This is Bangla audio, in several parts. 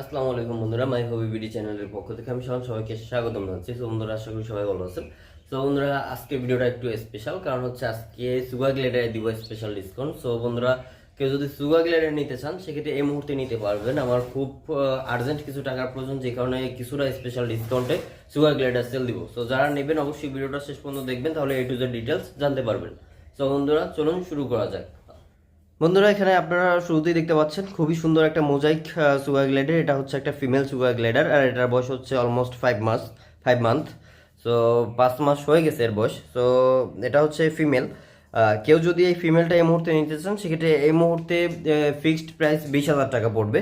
আসসালামু আলাইকুম বন্ধুরা, মাই হবি বিডি চ্যানেলের পক্ষ থেকে আমি সবাই সবাইকে স্বাগতম জানাচ্ছি। তো বন্ধুরা, আশা করি সবাই ভালো আছেন। তো বন্ধুরা, আজকে ভিডিওটা একটু স্পেশাল কারণ হচ্ছে আজকে সুগা গ্লেডারে দিব স্পেশাল ডিসকাউন্ট সো বন্ধুরা, কেউ যদি সুগা গ্লেডার নিতে চান, সেক্ষেত্রে এই মুহূর্তে নিতে পারবেন। আমার খুব আর্জেন্ট কিছু টাকার প্রয়োজন, যে কারণে কিছুটা স্পেশাল ডিসকাউন্টে সুগা গ্লেডার সেল দিব। সো যারা নেবেন, অবশ্যই ভিডিওটা শেষ পর্যন্ত দেখবেন, তাহলে এ টু জেড ডিটেলস জানতে পারবেন। সো বন্ধুরা, চলুন শুরু করা যাক। বন্ধুরা, এখানে আপনারা শুরুতেই দেখতে পাচ্ছেন, খুবই সুন্দর একটা মোজাইক সুগার গ্লেডার। এটা হচ্ছে একটা ফিমেল সুগার গ্লেডার, আর এটার বয়স হচ্ছে অলমোস্ট ফাইভ মাস ফাইভ মান্থ সো পাঁচ মাস হয়ে গেছে এর বয়স। সো এটা হচ্ছে ফিমেল। কেউ যদি এই ফিমেলটা এই মুহূর্তে নিতে চান, সেক্ষেত্রে এই মুহূর্তে ফিক্সড প্রাইস বিশ হাজার টাকা পড়বে।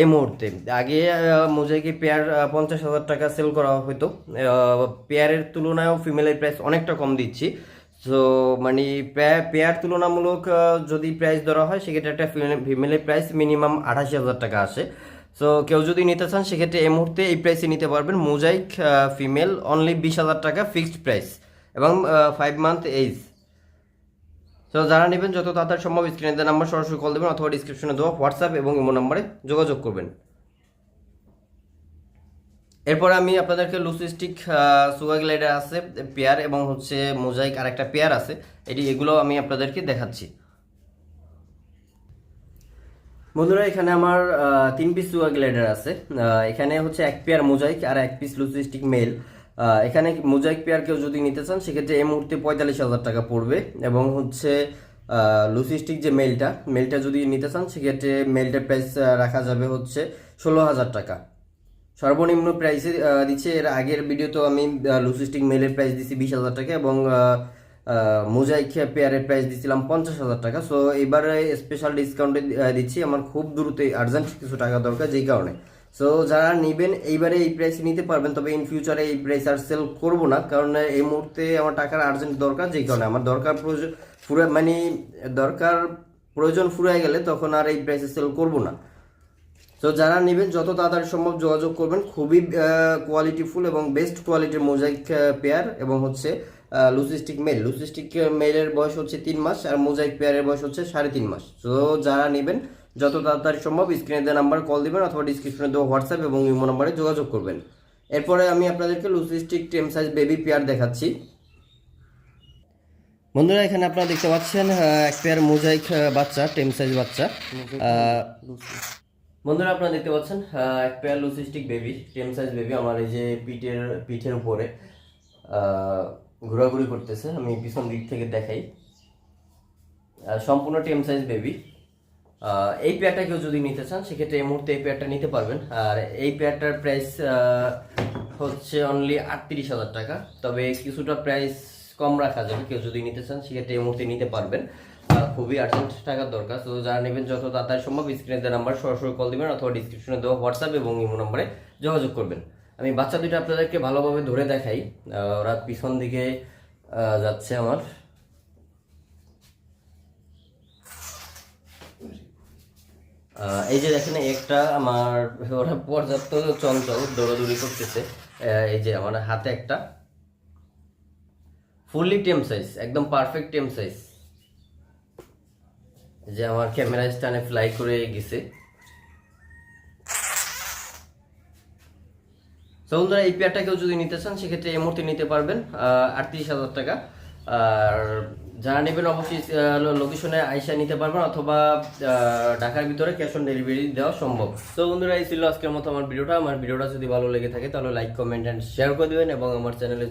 এই মুহূর্তে। আগে মোজাইকে পেয়ার পঞ্চাশ হাজার টাকা সেল করা হতো। পেয়ারের তুলনায়ও ফিমেলের প্রাইস অনেকটা কম দিচ্ছি। সো মানে পেয়ার তুলনামূলক যদি প্রাইস ধরা হয়, সেক্ষেত্রে একটা ফিমেলের প্রাইস মিনিমাম আঠাশি হাজার টাকা আসে সো কেউ যদি নিতে চান, সেক্ষেত্রে এই মুহূর্তে এই প্রাইসে নিতে পারবেন মোজাইক ফিমেল অনলি বিশ হাজার টাকা ফিক্সড প্রাইস এবং ফাইভ মান্থ এজ সো যারা নেবেন, যত তাড়াতাড়ি সম্ভব স্ক্রিনে দেওয়া নাম্বার সরাসরি কল দেবেন অথবা ডিসক্রিপশনে দেওয়া হোয়াটসঅ্যাপ এবং ইমো নাম্বারে যোগাযোগ করবেন। এরপর আমি আপনাদেরকে লুসিস্টিক সুগা গ্লাইডার আছে, পেয়ার এবং হচ্ছে মোজাইক আর একটা পেয়ার আছে। এটি এগুলো আমি আপনাদেরকে দেখাচ্ছি। বন্ধুরা, এখানে আমার তিন পিস সুগা গ্লাইডার আছে। এখানে হচ্ছে এক পেয়ার মোজাইক আর এক পিস লুসিস্টিক মেল। এখানে মোজাইক পেয়ার কেউ যদি নিতে চান, সেক্ষেত্রে এই মুহূর্তে পঁয়তাল্লিশ হাজার টাকা পড়বে এবং হচ্ছে লুসিস্টিক যে মেলটা মেলটা যদি নিতে চান, সেক্ষেত্রে মেলটার প্রাইস রাখা যাবে হচ্ছে ষোলো হাজার টাকা। সর্বনিম্ন প্রাইসে দিচ্ছে। এর আগের ভিডিওতেও আমি লুসিস্টিক মেলের প্রাইস দিচ্ছি বিশ হাজার টাকা এবং মোজাইক পেয়ারের প্রাইস দিচ্ছিলাম পঞ্চাশ হাজার টাকা। সো এবারে স্পেশাল ডিসকাউন্টে দিচ্ছি। আমার খুব দ্রুত আর্জেন্ট কিছু টাকা দরকার যেই কারণে। সো যারা নেবেন, এইবারে এই প্রাইসে নিতে পারবেন। তবে ইন ফিউচারে এই প্রাইস আর সেল করব না। কারণ এই মুহূর্তে আমার টাকার আর্জেন্ট দরকার যেই কারণে। আমার দরকার প্রয়োজন, পুরো মানে দরকার প্রয়োজন ফুরায় গেলে তখন আর এই প্রাইসে সেল করব না। তো যারা নেবেন যত তাড়াতাড়ি সম্ভব যোগাযোগ করবেন। খুবই কোয়ালিটিফুল এবং বেস্ট কোয়ালিটির মোজাইক পেয়ার এবং হচ্ছে লুসিস্টিক মেল লুসিস্টিক মেলের বয়স হচ্ছে তিন মাস আর মোজাইক পেয়ারের বয়স হচ্ছে সাড়ে তিন মাস। তো যারা নেবেন যত তাড়াতাড়ি সম্ভব স্ক্রিনে দেওয়া নাম্বার কল দিবেন অথবা ডিসক্রিপশনে দেওয়া হোয়াটসঅ্যাপ এবং ইমো নাম্বারে যোগাযোগ করবেন। এরপরে আমি আপনাদেরকে লুসিস্টিক টেম সাইজ বেবি পেয়ার দেখাচ্ছি। বন্ধুরা এখানে আপনারা দেখতে পাচ্ছেন এক পেয়ার মোজাইক বাচ্চা টেম সাইজ বাচ্চা। বন্ধুরা, আপনারা দেখতে পাচ্ছেন এক pair leucistic baby tame size baby আমার এই যে পিঠের পিঠের উপরে ঘোরাঘুরি করতেছে। আমি পিছন দিক থেকে দেখাই। সম্পূর্ণ টেম সাইজ বেবি এই পেয়ারটা কেউ যদি নিতে চান, সেক্ষেত্রে এই মুহূর্তে এই পেয়ারটা নিতে পারবেন। আর এই পেয়ারটার প্রাইস হচ্ছে অনলি আটত্রিশ হাজার টাকা। তবে কিছুটা প্রাইস কম রাখা যাবে, কেউ যদি নিতে চান, সেক্ষেত্রে এই মুহূর্তে নিতে পারবেন। খুবই আর্জেন্ট টাকার দরকার। তো যারা নেবেন যত তাড়াতাড়ি সম্ভব স্ক্রিনে দেওয়া নাম্বার সরাসরি কল দিবেন অথবা ডিসক্রিপশনে দেওয়া হোয়াটসঅ্যাপ এবং ইমো নাম্বারে যোগাযোগ করবেন। আমি বাচ্চা দুটো আপনাদেরকে ভালোভাবে ধরে দেখাই। ওরা পিছন দিকে যাচ্ছে আমার। এই যে দেখেন একটা আমার, ওরা পর্যাপ্ত চঞ্চল, দৌড়াদৌড়ি করতেছে। এই যে আমার হাতে একটা। ফুললি টেম সাইজ একদম পারফেক্ট টেম সাইজ যে আমার ক্যামেরা স্ট্যান্ডে ফ্লাই করে গেছে। তো বন্ধুরা, এই পেয়ারটা কেউ যদি নিতে চান, সেক্ষেত্রে এই মুহূর্তে নিতে পারবেন আটত্রিশ হাজার টাকা। আর যারা নেবেন, অবশ্যই লোকেশনে আইসা নিতে পারবেন, অথবা ঢাকার ভিতরে ক্যাশ অন ডেলিভারি দেওয়া সম্ভব। তো বন্ধুরা, এই ছিল আজকের মতো আমার ভিডিওটা। আমার ভিডিওটা যদি ভালো লেগে থাকে, তাহলে লাইক কমেন্ট অ্যান্ড শেয়ার করে দিবেন, এবং আমার চ্যানেলে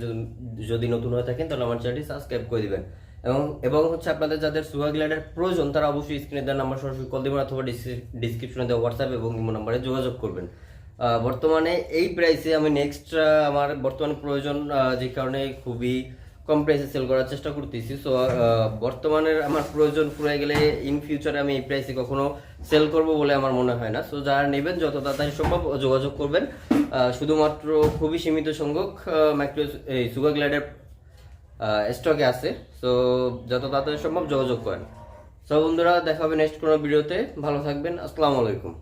যদি নতুন হয়ে থাকেন, তাহলে আমার চ্যানেলটি সাবস্ক্রাইব করে দিবেন। এবং এবং হচ্ছে আপনাদের যাদের সুগার গ্লাইডের প্রয়োজন, তারা অবশ্যই স্ক্রিনে দেওয়ার নাম্বার সরাসরি কল দেবেন অথবা ডিসক্রিপশনে দেওয়া হোয়াটসঅ্যাপ এবং ইমো নাম্বারে যোগাযোগ করবেন। বর্তমানে এই প্রাইসে আমি নেক্সট আমার বর্তমানে প্রয়োজন যে কারণে খুবই কম প্রাইসে সেল করার চেষ্টা করতেছি। সো বর্তমানে আমার প্রয়োজন পুরো গেলে ইন ফিউচারে আমি এই প্রাইসে কখনো সেল করব বলে আমার মনে হয় না। সো যারা নেবেন, যত তাড়াতাড়ি সম্ভব যোগাযোগ করবেন। শুধুমাত্র খুবই সীমিত সংখ্যক মাইক্রো এই সুগার গ্লাইডার স্টকে আছে। সো যত তাড়াতাড়ি সম্ভব যোগাযোগ করেন। সব বন্ধুরা, দেখা হবে নেক্সট কোনো ভিডিওতে ভালো থাকবেন। আসসালামু আলাইকুম।